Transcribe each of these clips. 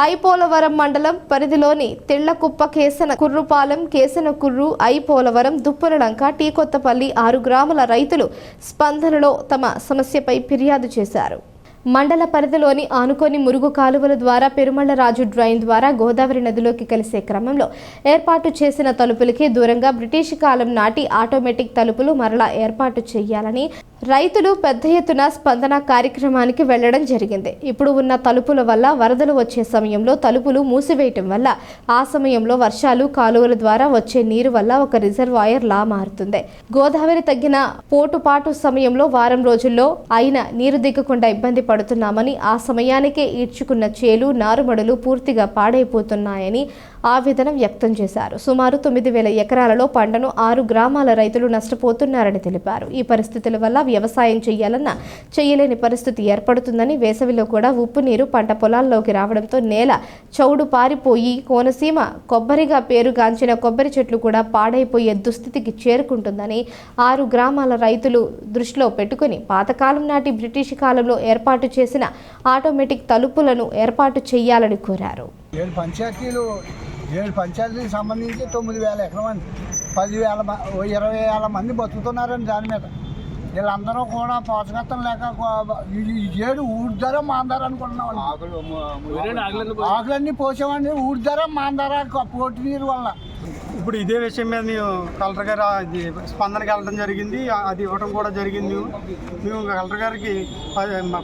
ఐపోలవరం మండలం పరిధిలోని తెళ్ళకుప్ప కేసన కుర్రుపాలెం కేసన కుర్రు ఐపోలవరం దుప్పలలంక టీ కొత్తపల్లి ఆరు గ్రామాల రైతులు స్పందనలో తమ సమస్యపై ఫిర్యాదు చేశారు. మండల పరిధిలోని ఆనుకొని మురుగు కాలువల ద్వారా పెరుమళ్ళరాజు డ్రైన్ ద్వారా గోదావరి నదిలోకి కలిసే క్రమంలో ఏర్పాటు చేసిన తలుపులకి దూరంగా బ్రిటిష్ కాలం నాటి ఆటోమేటిక్ తలుపులు మరలా ఏర్పాటు చేయాలని రైతులు పెద్ద ఎత్తున స్పందన కార్యక్రమానికి వెళ్ళడం జరిగింది. ఇప్పుడు ఉన్న తలుపుల వల్ల వరదలు వచ్చే సమయంలో తలుపులు మూసివేయటం వల్ల ఆ సమయంలో వర్షాలు కాలువల ద్వారా వచ్చే నీరు వల్ల ఒక రిజర్వాయర్ లా మారుతుంది. గోదావరి తగ్గిన పోటుపాటు సమయంలో వారం రోజుల్లో అయిన నీరు దిగకుండా ఇబ్బంది పడుతున్నామని ఆ సమయానికే ఈడ్చుకున్న చేలు నారుమడులు పూర్తిగా పాడైపోతున్నాయని ఆవేదన వ్యక్తం చేశారు. సుమారు తొమ్మిది వేల ఎకరాలలో పంటను ఆరు గ్రామాల రైతులు నష్టపోతున్నారని తెలిపారు. ఈ పరిస్థితుల వల్ల వ్యవసాయం చేయాలన్నా చేయలేని పరిస్థితి ఏర్పడుతుందని వేసవిలో కూడా ఉప్పు నీరు పంట పొలాల్లోకి రావడంతో నేల చౌడు పారిపోయి కోనసీమ కొబ్బరిగా పేరుగాంచిన కొబ్బరి చెట్లు కూడా పాడైపోయే దుస్థితికి చేరుకుంటుందని ఆరు గ్రామాల రైతులు దృష్టిలో పెట్టుకుని పాతకాలం నాటి బ్రిటిష్ కాలంలో ఏర్పాటు చేసిన ఆటోమేటిక్ తలుపులను ఏర్పాటు చేయాలని కోరారు. ఏడు పంచాయతీలు ఏడు పంచాయతీలకు సంబంధించి తొమ్మిది వేల ఎకరం పదివేల ఇరవై వేల మంది బతుకుతున్నారని దాని మీద. వీళ్ళందరూ కూడా పోషకత్వం లేక ఏడు ఊడ్దారా మాందారా అనుకుంటున్నాం ఆకులన్నీ పోసామండి ఊడ్దారా మాందారా పోటీ నీరు వల్ల. ఇప్పుడు ఇదే విషయం మీద మేము కలెక్టర్ గారు అది స్పందనకి వెళ్ళడం జరిగింది. అది ఇవ్వడం కూడా జరిగింది. మేము కలెక్టర్ గారికి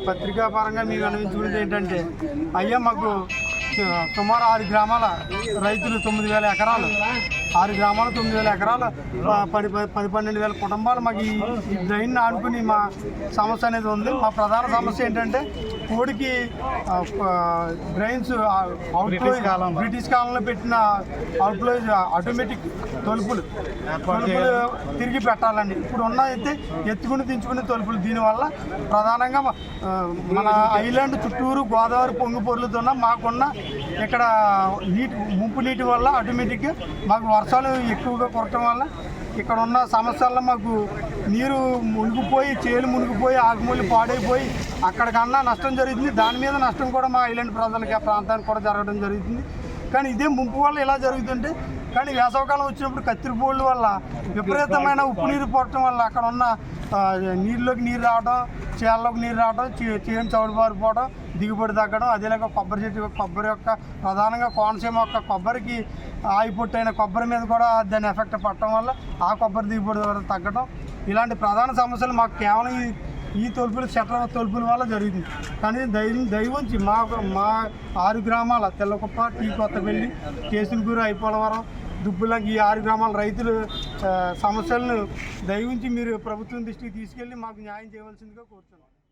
పత్రికా పరంగా మేము అనిపించుకునేది ఏంటంటే అయ్యా మాకు సుమారు ఆరు గ్రామాల రైతులు తొమ్మిది వేల ఎకరాలు ఆరు గ్రామాలు తొమ్మిది వేల ఎకరాలు పది పది పన్నెండు వేల కుటుంబాలు మాకు ఈ డ్రైన్ ఆడుకుని మా సమస్య అనేది ఉంది. మా ప్రధాన సమస్య ఏంటంటే కోడికి డ్రైన్స్ అవుట్ఫ్లో బ్రిటిష్ కాలంలో పెట్టిన అవుట్ఫ్లో ఆటోమేటిక్ తలుపులు. తలుపులు తిరిగి పెట్టాలండి. ఇప్పుడు ఉన్న అయితే ఎత్తుకుని దించుకునే తలుపులు. దీనివల్ల ప్రధానంగా మన ఐలాండ్ చుట్టూరు గోదావరి పొంగి పొర్లుతున్న మాకున్న ఇక్కడ నీటి ముంపు నీటి వల్ల ఆటోమేటిక్గా మాకు వర్షాలు ఎక్కువగా కురటం వల్ల ఇక్కడ ఉన్న సమస్యల్లో మాకు నీరు మునిగిపోయి చేలు మునిగిపోయి ఆకుమూలి పాడైపోయి అక్కడికన్నా నష్టం జరుగుతుంది. దాని మీద నష్టం కూడా మా ఐలాండ్ ప్రజలకి ఆ ప్రాంతానికి కూడా జరగడం జరుగుతుంది. కానీ ఇదే ముంపు వల్ల ఇలా జరుగుతుంటే కానీ వేసవకాలం వచ్చినప్పుడు కత్తిరిపోళ్ళ వల్ల విపరీతమైన ఉప్పు నీరు పోవటం వల్ల అక్కడ ఉన్న నీళ్ళలోకి నీరు రావడం చేళ్ళలోకి నీరు రావడం చే- చేను చౌడుబారిపోవడం దిగుబడి తగ్గడం అదేలాగా కొబ్బరి చెట్టు కొబ్బరి యొక్క ప్రధానంగా కోనసీమ యొక్క కొబ్బరికి ఆయిపొట్టైన కొబ్బరి మీద కూడా దాని ఎఫెక్ట్ పడటం వల్ల ఆ కొబ్బరి దిగుబడి తగ్గడం ఇలాంటి ప్రధాన సమస్యలు మాకు కేవలం ఈ ఈ తలుపులు షట్టర్ తలుపుల వల్ల జరుగుతుంది కానీ దైవం దైవంచి మా మా ఆరు గ్రామాల తెల్లకుప్ప టీ కొత్తపల్లి కేసులగూరు ఐపోలవరం దుబ్బులకి ఈ ఆరు గ్రామాల రైతులు సమస్యలను దయవుంచి మీరు ప్రభుత్వం దృష్టికి తీసుకెళ్ళి మాకు న్యాయం చేయవలసిందిగా కోరుతున్నాం.